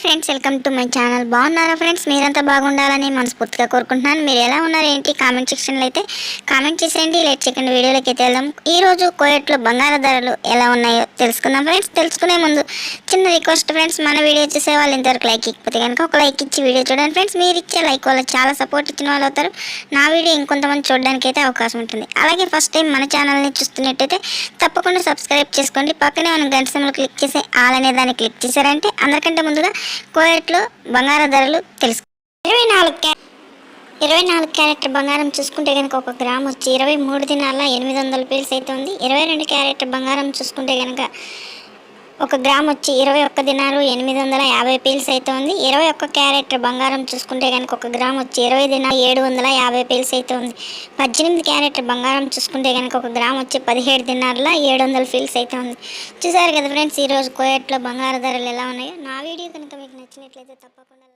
Friends welcome to my channel. బాగున్నారా friends? మీరంతా బాగుండాలని మనస్ఫూర్తిగా కోరుకుంటున్నాను. మీరు ఎలా ఉన్నారు ఏంటి? కామెంట్ సెక్షన్లో అయితే కామెంట్ చేసేయండి. లేట్ సెకండ్ వీడియోలోకి అయితే వెళ్దాం. ఈ రోజు కోయట్లో బంగారు ధరలు ఎలా ఉన్నాయో తెలుసుకుందాం ఫ్రెండ్స్. తెలుసుకునే ముందు చిన్న రిక్వెస్ట్ ఫ్రెండ్స్ మన వీడియో చూసే వాళ్ళు ఇంతవరకు లైక్ ఇకపోతే కనుక ఒక లైక్ ఇచ్చి వీడియో చూడండి ఫ్రెండ్స్. మీరు ఇచ్చే లైక్ వల్ల చాలా సపోర్ట్ ఇచ్చిన వాళ్ళు అవుతారు. నా వీడియో ఇంకొంతమంది చూడడానికి అయితే అవకాశం ఉంటుంది. అలాగే ఫస్ట్ టైం మన ఛానల్ని చూస్తున్నట్టయితే తప్పకుండా సబ్స్క్రైబ్ చేసుకోండి. పక్కనే మనం గంట క్లిక్ చేసి ఆల్ అనే దాన్ని క్లిక్ చేశారంటే అందరికంటే ముందుగా కోయట్లో బంగారం ధరలు తెలుసు. ఇరవై నాలుగు ఇరవై నాలుగు క్యారెట్ బంగారం చూసుకుంటే కనుక ఒక గ్రామ్ వచ్చి ఇరవై మూడు దినాల ఎనిమిది వందల పీల్స్ అయితే ఉంది. ఇరవై రెండు క్యారెట్ బంగారం చూసుకుంటే కనుక ఒక గ్రామ్ వచ్చి ఇరవై ఒక్క దినాలు ఎనిమిది వందల యాభై పీల్స్ అయితే ఉంది ఇరవై ఒక్క క్యారెట్ బంగారం చూసుకుంటే కనుక ఒక గ్రామ్ వచ్చి ఇరవై దినాలు ఏడు వందల యాభై పీల్స్ అయితే ఉంది పద్దెనిమిది క్యారెట్ బంగారం చూసుకుంటే కనుక ఒక గ్రామ్ వచ్చి పదిహేడు దినాల ఏడు వందల ఫీల్స్ అయితే ఉంది చూసారు కదా ఫ్రెండ్స్ ఈరోజు కోయట్లో బంగారు ధరలు ఎలా ఉన్నాయో? నా వీడియో కనుక మీకు నచ్చినట్లయితే తప్పకుండా